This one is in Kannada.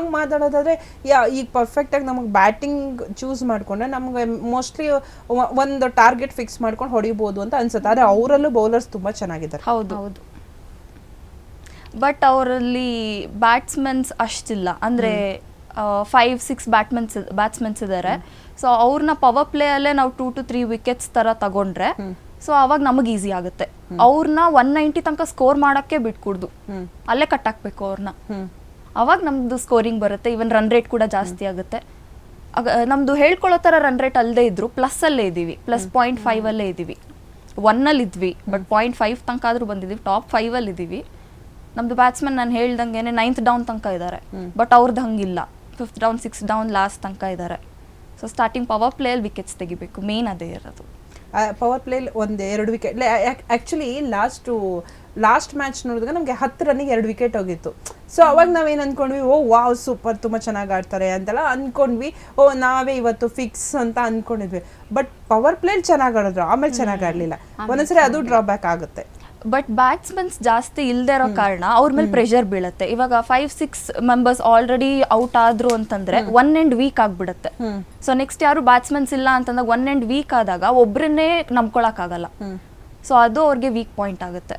ನಾವು ಮಾತಾಡೋದಾದ್ರೆ ಯಾ ಈಗ ಪರ್ಫೆಕ್ಟಾಗಿ ನಮಗೆ ಬ್ಯಾಟಿಂಗ್ ಚೂಸ್ ಮಾಡ್ಕೊಂಡ್ರೆ ನಮಗೆ ಮೋಸ್ಟ್ಲಿ ಒಂದು ಟಾರ್ಗೆಟ್ ಫಿಕ್ಸ್ ಮಾಡ್ಕೊಂಡು ಹೊಡಿಬೋದು ಅಂತ ಅನ್ಸುತ್ತೆ. ಆದರೆ ಅವರಲ್ಲೂ ಬೌಲರ್ಸ್ ತುಂಬ ಚೆನ್ನಾಗಿದ್ದಾರೆ. ಹೌದು. ಹೌದು. ಬಟ್ ಅವರಲ್ಲಿ ಬ್ಯಾಟ್ಸ್ಮನ್ಸ್ ಅಷ್ಟಿಲ್ಲ. ಅಂದರೆ ಫೈವ್ ಸಿಕ್ಸ್ ಬ್ಯಾಟ್ಮನ್ಸ್ ಬ್ಯಾಟ್ಸ್ಮನ್ಸ್ ಇದ್ದಾರೆ ಸೊ ಅವ್ರನ್ನ ಪವರ್ ಪ್ಲೇ ಅಲ್ಲೇ ನಾವು ಟೂ ಟು ತ್ರೀ ವಿಕೆಟ್ಸ್ ತರ ತಗೊಂಡ್ರೆ ಸೊ ಅವಾಗ ನಮಗೆ ಈಸಿ ಆಗುತ್ತೆ. ಅವ್ರನ್ನ ಒನ್ ನೈಂಟಿ ತನಕ ಸ್ಕೋರ್ ಮಾಡೋಕ್ಕೆ ಬಿಟ್ಕೊಡ್ದು. ಅಲ್ಲೇ ಕಟ್ ಹಾಕ್ಬೇಕು ಅವ್ರನ್ನ ಅವಾಗ ನಮ್ದು ಸ್ಕೋರಿಂಗ್ ಬರುತ್ತೆ. ಈವನ್ ರನ್ ರೇಟ್ ಕೂಡ ಜಾಸ್ತಿ ಆಗುತ್ತೆ. ಆಗ- ನಮ್ದು ಹೇಳ್ಕೊಳ್ಳೋ ಥರ ರನ್ ರೇಟ್ ಅಲ್ಲದೆ ಇದ್ರು ಪ್ಲಸ್ ಅಲ್ಲೇ ಇದ್ದೀವಿ. ಪ್ಲಸ್ ಪಾಯಿಂಟ್ ಫೈವ್ ಅಲ್ಲೇ ಇದ್ದೀವಿ. ಒನ್ನಲ್ಲಿ ಇದ್ವಿ ಬಟ್ ಪಾಯಿಂಟ್ ಫೈವ್ ತನಕ ಆದ್ರೂ ಬಂದಿದ್ದೀವಿ. ಟಾಪ್ ಫೈವ್ ಅಲ್ಲಿ ಇದ್ದೀವಿ. ನಮ್ದು ಬ್ಯಾಟ್ಸ್ಮನ್ ನಾನು ಹೇಳ್ದಂಗೆ ನೈನ್ತ್ ಡೌನ್ ತನಕ ಇದ್ದಾರೆ. ಬಟ್ ಅವ್ರದ್ದು ಹಂಗಿಲ್ಲ. Fifth down six down last ತನಕ ಇದ್ದಾರೆ. ಸೊ ಸ್ಟಾರ್ಟಿಂಗ್ ಪವರ್ ಪ್ಲೇಯಲ್ಲಿ ವಿಕೆಟ್ಸ್ ತೆಗಿಬೇಕು. ಮೇನ್ ಅದೇ ಇರೋದು. ಪವರ್ ಪ್ಲೇಲಿ ಒಂದು ಎರಡು wicket actually last last match ನೋಡಿದಾಗ ನಮಗೆ ಹತ್ತು ರನ್ನಿಗೆ ಎರಡು ವಿಕೆಟ್ ಹೋಗಿತ್ತು. ಸೊ ಅವಾಗ ನಾವೇನು ಅಂದ್ಕೊಂಡ್ವಿ ಓ ವಾವ್ ಸೂಪರ್ ತುಂಬ ಚೆನ್ನಾಗಿ ಆಡ್ತಾರೆ ಅಂತೆಲ್ಲ ಅಂದ್ಕೊಂಡ್ವಿ ಓ ನಾವೇ ಇವತ್ತು ಫಿಕ್ಸ್ ಅಂತ ಅಂದ್ಕೊಂಡಿದ್ವಿ ಬಟ್ ಪವರ್ ಪ್ಲೇಲ್ ಚೆನ್ನಾಗಿ ಆಡಿದ್ರು ಆಮೇಲೆ ಚೆನ್ನಾಗಿ ಆಡಲಿಲ್ಲ. ಒಂದೊಂದ್ಸರಿ ಅದು ಡ್ರಾಬ್ಯಾಕ್ ಆಗುತ್ತೆ. ಬಟ್ ಬ್ಯಾಟ್ಸ್ಮನ್ಸ್ ಜಾಸ್ತಿ ಇಲ್ಲದೆ ಇರೋ ಕಾರಣ ಅವ್ರ ಮೇಲೆ ಪ್ರೆಷರ್ ಬೀಳುತ್ತೆ. ಇವಾಗ five six members already out ಆದ್ರು ಅಂತಂದ್ರೆ ಒನ್ ಎಂಡ್ ವೀಕ್ ಆಗ್ಬಿಡುತ್ತೆ. ಸೊ ನೆಕ್ಸ್ಟ್ ಯಾರು ಬ್ಯಾಟ್ಸ್ಮನ್ಸ್ ಇಲ್ಲ ಅಂತಂದಾಗ ಒನ್ ಎಂಡ್ ವೀಕ್ ಆದಾಗ ಒಬ್ಬರನ್ನೇ ನಂಬ್ಕೊಳಕ್ ಆಗಲ್ಲ. ಸೊ ಅದು ಅವ್ರಿಗೆ ವೀಕ್ ಪಾಯಿಂಟ್ ಆಗುತ್ತೆ.